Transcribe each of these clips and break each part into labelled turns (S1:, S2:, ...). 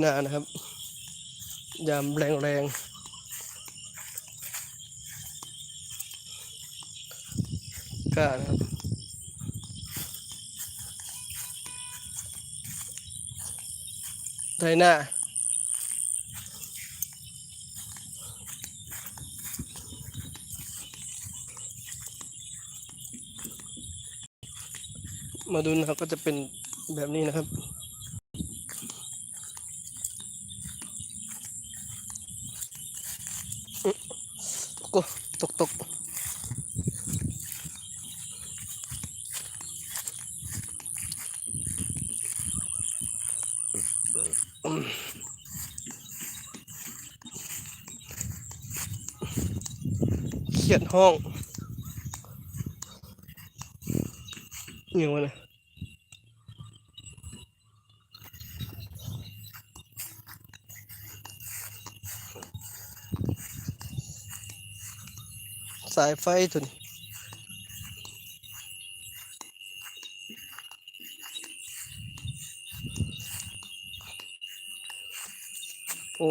S1: หน้านะครับ ยามแรงแรงๆกล้านะครับไทยหน้ามาดูนะครับก็จะเป็นแบบนี้นะครับ โอ้ตกตกอืมเขียนห้องยังวะนะสายไฟตัวนี้โอ้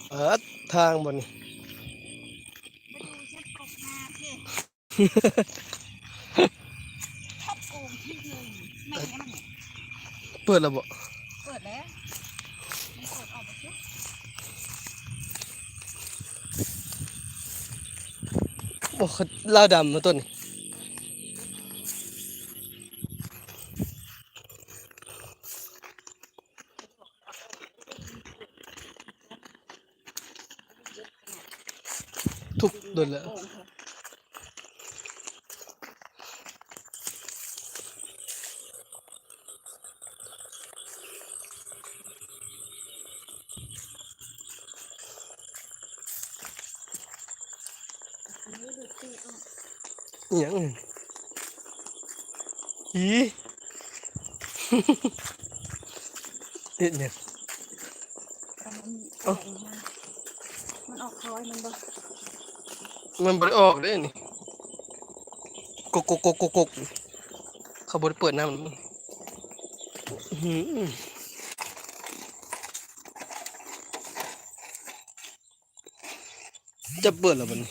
S1: นึ่ง
S2: ไม่ให้มันเนี่ย
S1: เปิดแล้วบ่
S2: เปิดแล้วมันเปิดออกมาปุ๊บ
S1: โอ้เขาลาวดำมาต้นนี้ ทุกโดนแล้ว
S2: โกงเถอะอันนี้ดูสิอ่ะ
S1: อิหยังอื่นอีเอ็ดเนี่ย
S2: แต่มัน
S1: เอ้า
S2: แข็งมากมันออกคล้อยมันบ่
S1: มันบริออกได้นี่กกกกกกกเขาบริเปิดน้ำมันจะเปิดแล้วมัน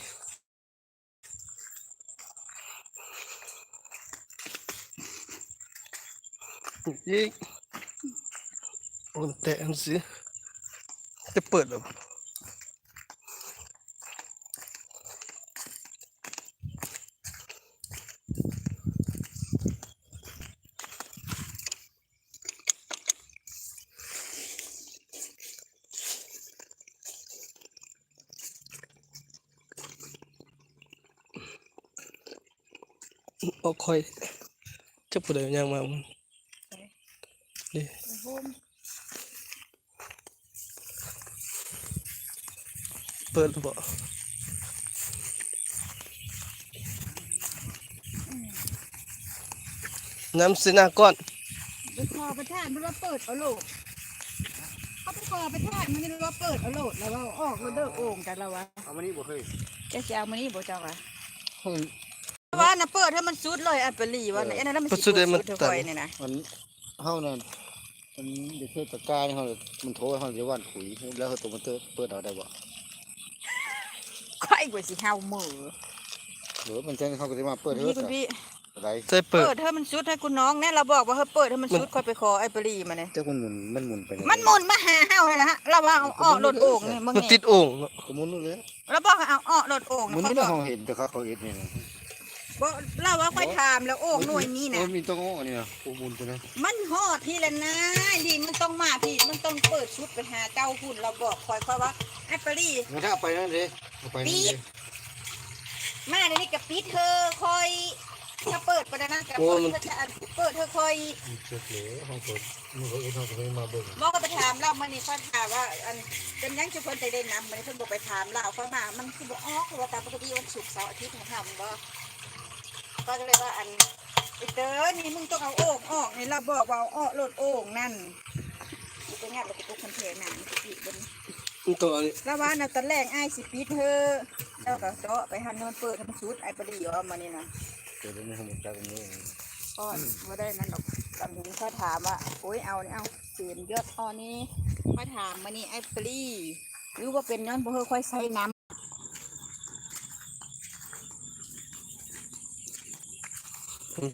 S1: ยิ่งโอนแตะอันสิจะเปิดแล้ว อออกค่อยจะผู้ใดย่างมามึงดิ
S2: โฮม
S1: เปิดบ่น้ำสินาก้อน
S2: ไปคอไปทานมันว่าเปิดเอาโหลดเขาไปคอไปทานมันว่าเปิดเอาโหลดแล้วว่าออกแล้วเด้อโอ่งกันแล้ววะ
S3: เอามานี่บ่เคย
S2: จะจะเอามานี่บ่เจ้าวะ
S3: เฮ้ย
S2: ว่าน่ะเปิดให้มันสุดเลยอันเปรีว่าน่ะไอ้นั่นนะมันสิเปิดสุดเท่าไหร่นี่นะ
S3: มันเฮานั่นมันเด็กเทศกาลเฮามันโทรให้เฮาจะว่านขุยแล้วเฮาตัวมันเติเปิดเอาได้บ่
S2: ค่อยกว่าสิเฮามือ
S3: หรือมันแจ้งเขาก็สิมาเปิดเฮ็
S2: นี่
S3: ด
S2: คุณพี่
S3: อะไร
S1: ใส่เปิด
S2: เปิดให้มันสุดให้คุณน้องแน่เราบอกว่าเฮ้ยเปิดให้มันสุดค่อยไปขอไอ้ปรีมาเนี่ย
S3: เจ้ามันหมุนมันหมุนไปเลย
S2: มันหมุนมาหาเฮาเลยนะฮะเราว่าเอาออกรถโอ่งนี่มึง
S1: มันติ
S2: นี่
S1: ดโอ่งเนาะ
S3: ก็หมุนนู่นเลย
S2: เราบอกให้เอาออกรถโอ่ง
S3: หมุน
S2: นะ
S3: ไม่
S2: เขาบอก
S3: ได้เฮาเห็นแต่เขาเขาเฮ็ดนี่นะ
S2: บอกเราว่าค่อยถามแล้วโอ่งหน่วยนี้
S3: เอ
S2: นะ
S3: อมีตัวโง่นี่นะโอ้หมุนตัวนั้น
S2: มันฮอดพี่ละนะดินมันต้องมาพี่มันต้องเปิดชุดไปหาเจ้าหุ่นเราบอกคอยคอยว่าไอ้ปรี
S3: งั้นถ้าเอาไปนั่นเลยเอาไปนั่นเลย
S2: มาเดี๋ยวนี้กับปิดเธอคอยถ้าเปิดไปได้นะกับเปิดเธอจะอันเปิดเธอคอย
S3: เจ็บเลยห้องเปิดมือเขาเองเขาก็ไม่มาเบิ่ง
S2: บอกก็ไปถามเรามันนี่เขาถามว่าอันเป็นยังจะเพิ่นใจได้นำมันนี่เพิ่นบอกไปถามเราเขามามันคือบอกอ๋อคือว่าตามปกติวันศุกร์เสาร์อาทิตย์ของทำบ่ ก็เลยว่าอันไอ้เต๋อนี่มึงต้องเอาโอ่งออกนี่เราบอกว่าเอาออกรถโอ่งนั่นนี่เป็นงานเราไปตุกคนเทหนังปิดบน
S1: มันตัวนี้
S2: แล้วว่าน่ะตอนแรกไอ้ายสิปิดเธอแล้วก็เจาะไปหันนอนเปิดทำชุดไอ้ปรีออกมานี่นะ
S3: เดี๋ยวนี้เขาหมุนจากตรงนี้
S2: ก็ว่าได้นั่นหรอกตอนนี้เขาถามว่าโอ้ยเอานี่เอาเสียนยอดอ่อนี้มาถามมานี่ไอ้ปรีหรือว่าเป็นย้อนบ่เฮอค่อยใส่น้
S1: มั น